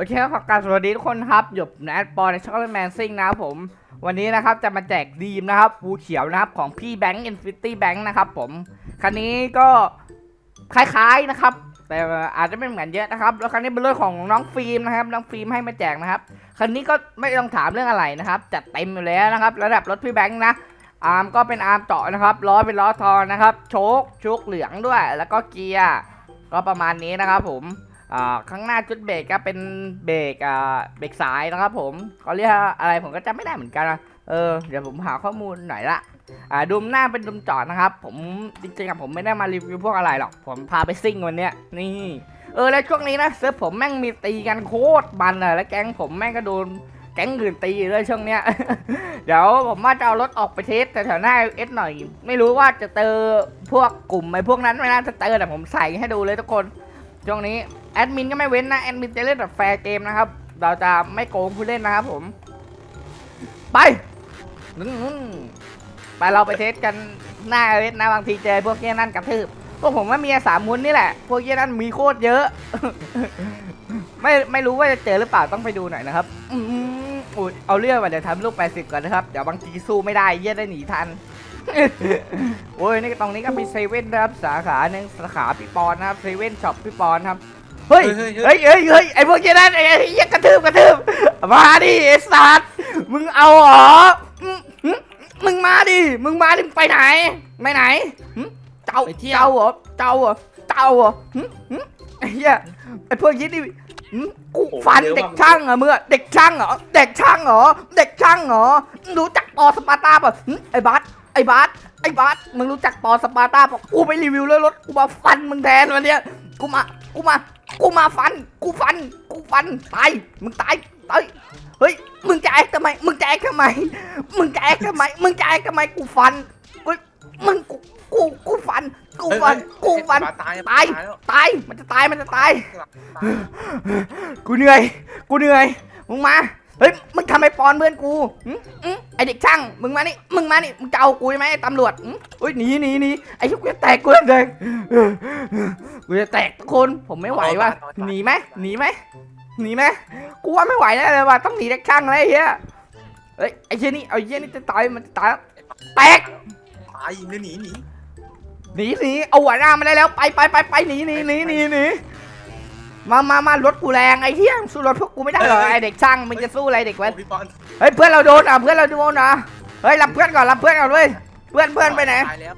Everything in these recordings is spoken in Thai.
โอเคครับขอการสวัสดีทุกคนครับหยบแนทปอในช็อกโกแลตแมนซิงนะครับผม วันนี้นะครับจะมาแจกดีมนะครับบูเขียวนะครับของพี่แบงค์อินฟิตี้แบงค์นะครับผม คันนี้ก็คล้ายๆนะครับ แต่อาจจะไม่เหมือนเยอะนะครับ แล้วคันนี้เป็นรถของน้องฟิล์มนะครับ น้องฟิล์มให้มาแจกนะครับ คันนี้ก็ไม่ต้องถามเรื่องอะไรนะครับ จัดเต็มอยู่แล้วนะครับ ระดับรถพี่แบงค์นะ อาร์มก็เป็นอาร์มเจาะนะครับ ล้อเป็นล้อทอนนะครับ โชคโชคเหลืองด้วย แล้วก็เกียร์ ก็ประมาณนี้นะครับผม ข้างหน้าจุดเบรกก็เป็นเบรกอ่าเบรกสายนะครับผมเขาเรียกอะไรผมก็จำไม่ได้เหมือนกันนะเออเดี๋ยวผมหาข้อมูลหน่อยละอ่าดุมหน้าเป็นดุมจอดนะครับ ผมจริงๆผมไม่ได้มารีวิวพวกอะไรหรอก ผมพาไปซิ่งวันเนี้ยนี่เออแล้วช่วงนี้นะเซิร์ฟผมแม่งมีตีกันโคตรมันเลยแล้วแก๊งผมแม่งก็โดนแก๊งอื่นตีด้วยช่วงเนี้ย เดี๋ยวผมว่าจะเอารถออกไปเทสแถวหน้าเอสหน่อย ไม่รู้ว่าจะเจอพวกกลุ่มไอ้พวกนั้นไม่น่าจะเจอแต่ผมใส่ให้ดูเลยทุกคน ช่วงนี้แอดมินก็ไม่เว้นนะแอดมินจะเล่นแบบแฟร์เกมนะครับ เราจะไม่โกงผู้เล่นนะครับผม ไปนึงไปเราไปเทสกันหน้าเวทนะบางทีเจอพวกเยี่ยนั่นกระทืบพวกผมว่ามีสามมุนนี่แหละ พวกเยี่ยนั่นมีโคตรเยอะ ไม่ไม่รู้ว่าจะเจอหรือเปล่าต้องไปดูหน่อยนะครับ อืมอุ้ยเอาเรื่องมาเดี๋ยวทำลูก80ก่อนนะครับ เดี๋ยวบางทีสู้ไม่ได้เยี่ยได้หนีทัน โอ้ยนี่ตรงนี้ก็มีเซเว่นนะครับสาขาหนึ่งสาขาพี่ปอนนะครับเซเว่นช็อปพี่ปอนครับเฮ้ยเฮ้ยเฮ้ยเฮ้ยเฮ้ยเฮ้ยไอพวกเจนั้นไอ้ไอ้เหี้ยกระทืบกระทืบมาดิไอ้สัตว์มึงเอาเหรออืมอืมมึงมาดิมึงมาดิมึงไปไหนไปไหนหึเจ้าไปเที่ยวเจ้าเหรอเจ้าเหรอเจ้าเหรอหึหึไอ้เหี้ยไอพวกยี่นี่หึกูฟันเด็กช่างเหรอมึงอะเด็กช่างเหรอเด็กช่างเหรอเด็กช่างเหรอรู้จักปอสปาร์ตาป่ะหึไอ้บัสไอ้บัสไอ้บัสมึงรู้จักปอสปาร์ตาป่ะกูไปรีวิวแล้วรถกูมาฟันมึงแทนวันเนี้ยกูมากูมา กูมาฟัน กูฟัน กูฟันตายมึงตายตายเฮ้ยมึงจะแอกทำไม มึงจะแอกทำไม มึงจะแอกทำไม มึงจะแอกทำไมกูฟันเฮ้ยมึงกูกูกูฟัน กูฟัน กูฟันตายตายแล้วตายมันจะตายมันจะตาย กูเหนื่อย กูเหนื่อยมึงมา เฮ้ย มึงทำไมปอนเพื่อนกูหึหึไอเด็กช่าง มึงมานี่ มึงมานี่ มึงจะเอากูใช่ไหมไอ้ตำรวจหึเฮ้ยหนีหนีหนีไอ้ชุกกูจะแตกกูจะแตกกูจะแตกทุกคน ผมไม่ไหวว่ะ หนีไหมหนีไหมหนีไหมกูว่าไม่ไหวแน่เลยว่ะ ต้องหนีเด็กช่างเลยไอ้เฮียเฮ้ย ไอ้เชี่ยนี่เอาไอ้เชี่ยนี่จะตาย มันจะตายแล้วแตก ตายหนีหนีหนีหนีหนีเอาหัวหน้ามาได้แล้ว ไปไปไปไปหนีหนีหนีหนีหนี มามามารถกูแรงไอ้เหี้ยมึงสู้รถพวกกูไม่ได้เหรอไอ้เด็กช่างมึงจะสู้อะไรเด็กแว้นโอ้พี่บอลเฮ้ยเพื่อนเราโดนอะเพื่อนเราโดนอะเฮ้ยรับเพื่อนก่อนรับเพื่อนก่อนเว้ยเพื่อนเพื่อนไปไหน ตายแล้ว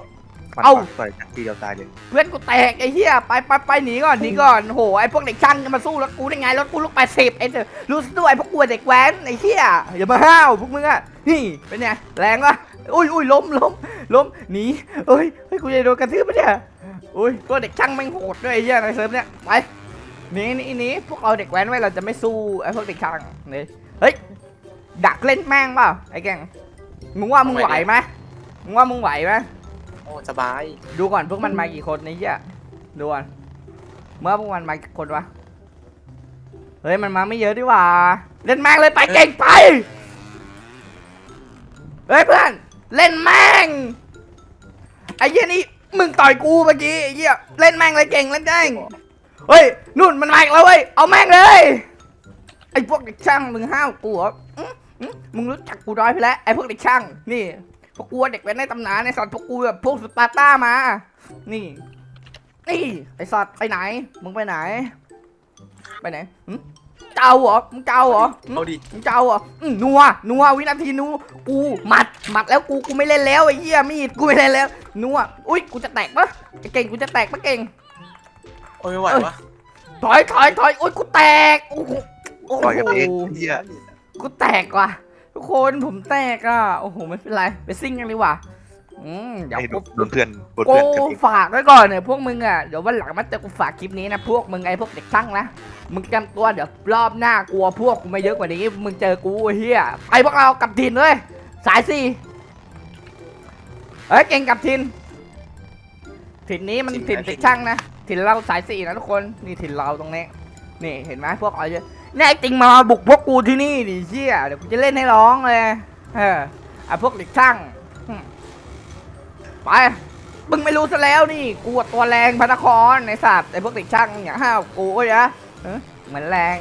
เอ้า ต่อยกันทีเดียวตายเลยเพื่อนกูแตกไอ้เหี้ยไปไปไปหนีก่อนหนีก่อนโหไอ้พวกเด็กช่างจะมาสู้รถกูได้ไงรถกูลูกแปดสิบไอ้เด้อรู้ด้วยพวกกูเด็กแว้นไอ้เหี้ยอย่ามาห้าวพวกมึงอะนี่เป็นไงแรงวะอุ้ยอุ้ยล้มล้มล้มหนีเอ้ยเฮ้ยกูจะโดนกระทืบปะเนี่ยอุ้ยพวกเด็กช่างแม่งโหดด้วยไอ้เหี้ยในเซิร์ฟเนี่ยไปห นีหนีหนีพวกเราเด็กแว้นไว้เราจะไม่สู้ไอ้พวกเด็กช่างนี่เฮ้ยดักเล่นแม่งเปล่าไอ้แกงมึงว่ามึงไหวไหมมึงว่ามึงไหวไหมโอ้สบาย ดูก่อนพวกมันมากี่คนในเหี้ยดูก่อนเมื่อพวกมันมากี่คนวะเฮ้ยมันมาไม่เยอะดีหว่า เล่นแม่งเลยไปเก่งไปเฮ้ยเพื่อนเล่นแม่งไอ้เหี้ยนี่มึงต่อยกูเมื่อกี้ไอ้เหี้ยเล่นแม่งเลยเก่งเล่นแม่ง เฮ้ยนู่นมันมาอีกแล้วเว้ยเอาแม่งเลยไอ้พวกเด็กช่างมึงห้าวกูเหรออื้ออื้อมึงรู้จักกูน้อยไปแล้วไอ้พวกเด็กช่างนี่พวกกูเด็กเป็นในตำนานในสัตว์พวกกูแบบพวกสปาร์ต้ามา นี่นี่ไอสัตว์ไปไหน มึงไปไหน ไปไหนหึเจ้าเหรอมึงเจ้าเหรอหึ เอาดิ มึงเจ้าเหรออืมนัว นัว วินาทีนัวกูหมัด หมัดแล้วกู กูไม่เล่นแล้วไอ้เหี้ยมีด กูไม่เล่นแล้ว นัว อุ้ย กูจะแตกปะไอ้เก่ง กูจะแตกปะเก่ง โอ้ยไม่ไหววะถอยถอยถอยอุ้ยกูแตกโอ้โหโอ้โหต่อยกันเองเฮียกูแตกว่ะทุกคนผมแตกอะโอ้โหไม่เป็นไรไปซิ่งกันดีกว่าอืมเดี๋ยวให้กูโดนเพื่อนโดนกูเพื่อนกันเองฝากไว้ก่อนเนี่ยพวกมึงอะเดี๋ยววันหลังมาเจอกูฝากคลิปนี้นะพวกมึงไอ้พวกเด็กช่างนะมึงจำตัวเดี๋ยวรอบหน้ากลัวพวกกูไม่เยอะกว่านี้มึงเจอกูไอ้เฮียไปพวกเรากลับทินเลยสายสี่เฮ้ยเก่งกลับทินถิ่นนี้มันถิ่นเด็กช่างนะ ถิ่นเราสายสี่นะทุกคน นี่ถิ่นเราตรงนี้ นี่เห็นไหมพวกเอาเยอะแน่จริงมาบุกพวกกูที่นี่ดิเชี่ยเดี๋ยวกูจะเล่นให้ร้องเลย เอออะพวกเด็กช่างไป มึงไม่รู้ซะแล้วนี่กูตัวแรงพระนครในศาสตว์ไอ้พวกเด็กช่างอย่างห้าวกูก็นะเหมือนแรง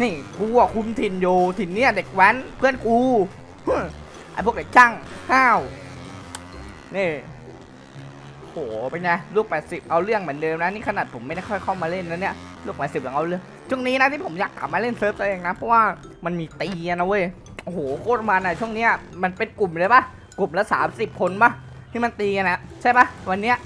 นี่กูอะคุมถิ่นอยู่ถิ่นเนี้ยเด็กแว้นเพื่อนกูไอ้พวกเด็กช่างห้าวนี่ โหเป็นไงลูก 80 เอาเรื่องเหมือนเดิมนะ นี่ขนาดผมไม่ได้ค่อยเข้ามาเล่นนะเนี่ย ลูก 80ยังเอาเรื่องช่วงนี้นะที่ผมอยากกลับมาเล่นเซิร์ฟตัวเองนะ เพราะว่ามันมีตีอะนะเว้ย โอ้โหโคตรมันอะช่วงเนี้ยมันเป็นกลุ่มเลยปะกลุ่มละ 30 คนปะที่มันตีกันนะใช่ปะวันเนี้ย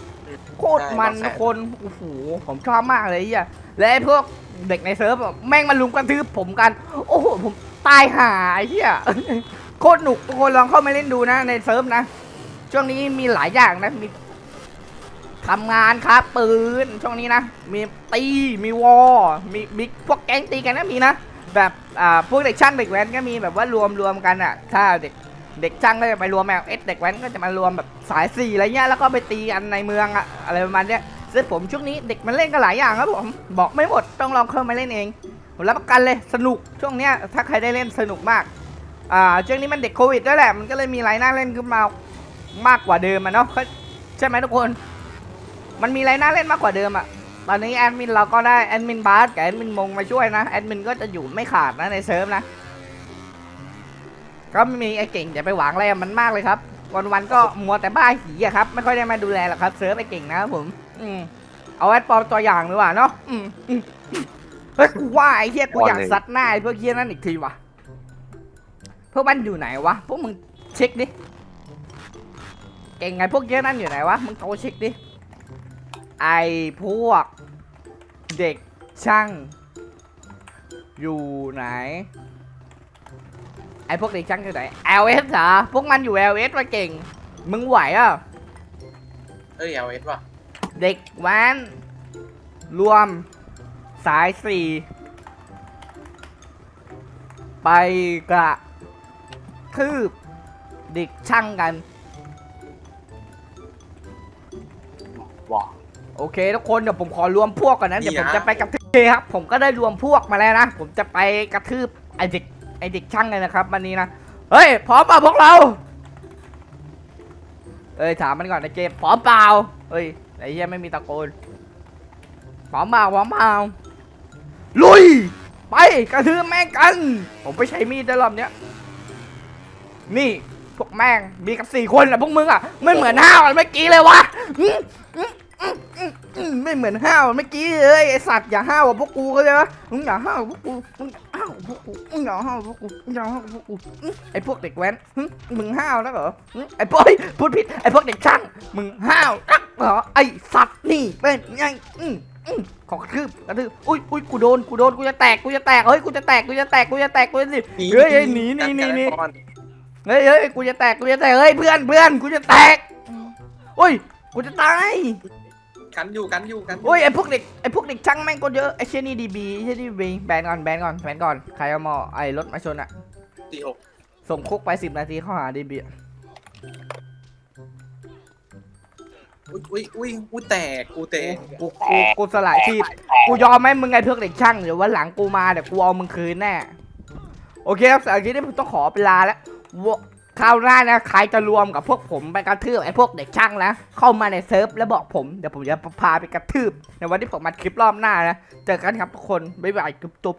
โคตรมันทุกคนโอ้โหผมชอบมากเลยไอะและไอ้พวกเด็กในเซิร์ฟอะแม่งมาลุมกระทืบผมกัน โอ้โหผมตายหาไอ้เหี้ยโคตรหนุกทุกคนลองเข้ามาเล่นดูนะในเซิร์ฟนะ ช่วงนี้มีหลายอย่างนะมี ทำงานครับปืนช่วงนี้นะ มีตีมีวอลมีมีพวกแก๊งตีกันนะมีนะแบบอ่าพวกเด็กช่างเด็กแว้นก็มีแบบว่ารวมรวมกันอะถ้าเด็กเด็กช่างก็จะไปรวมแมวเอสเด็กแว้นก็จะมารวมแบบสายสี่อะไรเงี้ยแล้วก็ไปตีกันในเมืองอะอะไรประมาณเนี้ยซึ่งผมช่วงนี้เด็กมันเล่นกันหลายอย่างครับผมบอกไม่หมดต้องลองเข้ามาเล่นเองผมรับประกันเลยสนุกช่วงเนี้ยถ้าใครได้เล่นสนุกมากอ่าช่วงนี้มันเด็กโควิดด้วยแหละมันก็เลยมีรายน่าเล่นขึ้นมามากกว่าเดิมอะเนาะใช่ไหมทุกคน มันมีรายน่าเล่นมากกว่าเดิมอะตอนนี้แอดมินเราก็ได้แอดมินบาสกับแอดมินมงมาช่วยนะแอดมินก็จะอยู่ไม่ขาดนะในเซิร์ฟนะ ก็ไม่มีไอ้เก่งอย่าไปหวังอะไรมันมากเลยครับ วันๆก็มัวแต่บ้าหีอะครับ ไม่ค่อยได้มาดูแลหรอกครับเซิร์ฟไอ้เก่งนะครับผม อืมเอาไว้ปลอมตัวอย่างดีกว่าเนาะอืมอืมเฮ้ยกูว่าไอ้เฮียกูอยากซัดหน้าไอ้พวกเฮียนั่นอีกทีว่ะพวกมันอยู่ไหนวะพวกมึงเช็คดิเก่งไงพวกเฮียนั่นอยู่ไหนวะมึงโทรเช็คดิ ไอ้พวก เด็กช่าง อยู่ไหน ไอพวกเด็กช่างอยู่ไหน LS เหรอ พวกมันอยู่ LS มาเก่ง มึงไหวอะ เอ้ยเอาเอสว่ะเด็กแว้นรวมสายสี่ไปกระทืบเด็กช่างกันว้า โอเคทุกคนเดี๋ยวผมขอรวมพวกก่อนนะเดี๋ยวผมจะไปกระทืบครับ ผมก็ได้รวมพวกมาแล้วนะผมจะไปกระทืบไอเด็กไอเด็กช่างเลยนะครับวันนี้นะเฮ้ยพร้อมเปล่าพวกเราเอ้ยถามมันก่อนนะเกมพร้อมเปล่าเฮ้ยไอ้เหี้ยไม่มีตะโกนพร้อมเปล่าพร้อมเปล่าลุย ไปกระทืบแม่งกัน ผมไปใช้มีดได้รอบเนี้ยนี่พวกแม่งมีกันสี่คนแหละพวกมึงอะไม่เหมือนห้าวอันเมื่อกี้เลยวะ อื้ออื้ออื้ออื้ออื้อไม่เหมือนห้าวอันเมื่อกี้เลยไอสัตว์อย่าห้าวกับพวกกูก็เลยปะมึงอย่าห้าวกับพวกกูมึงอย่าห้าวกับพวกกูมึงอย่าห้าวกับพวกกูมึงอย่าห้าวกับพวกกูอื้อไอพวกเด็กแว้นหึมึงห้าวแล้วเหรอหึไอพวกเฮ้ยพูดผิดไอพวกเด็กช่างมึงห้าวนักเหรอไอสัตว์นี่เป็นไงอื้ออื้อขอกระทืบกระทืบอุ้ยอุ้ยกูโดนกูโดนกูจะแตกกูจะแตกเฮ้ยกูจะแตกกูจะแตกกูจะแตกกูจะสิเฮ้ยเฮ้ยหนีหนีหนีหนีเฮ้ยเฮ้ยกูจะแตกกูจะแตกเฮ้ยเพื่อนเพื่อนกูจะแตกโอ้ยกูจะตาย กันอยู่กันอยู่กันยู่โอ้ยไอพวกเด็กไอพวกเด็กช่างแม่งก็เยอะไอเช่นนี่ดีบีเช่นนี่ดีบีแบนก่อนแบนก่อนแบนก่อนใครเอามาไอรถมาชนอะตีหกส่งคุกไปสิบนาทีเข้าหาดีบีอุ้ยอุ้ยอุ้ยอุ้ยแตกกูแตกกูกูกูสลายชีพกูยอมไหมมึงไอพวกเด็กช่างเดี๋ยววันหลังกูมาเดี๋ยวกูเอามึงคืนแน่โอเคครับสำหรับคลิปนี้ผมต้องขอเวลาแล้ววะ คราวหน้านะใครจะรวมกับพวกผมไปกระทืบไอ้พวกเด็กช่างนะ เข้ามาในเซิร์ฟแล้วบอกผมเดี๋ยวผมจะพาไปกระทืบในวันที่ผมมาคลิปรอบหน้านะ เจอกันครับทุกคน บ๊ายบายจุ๊บ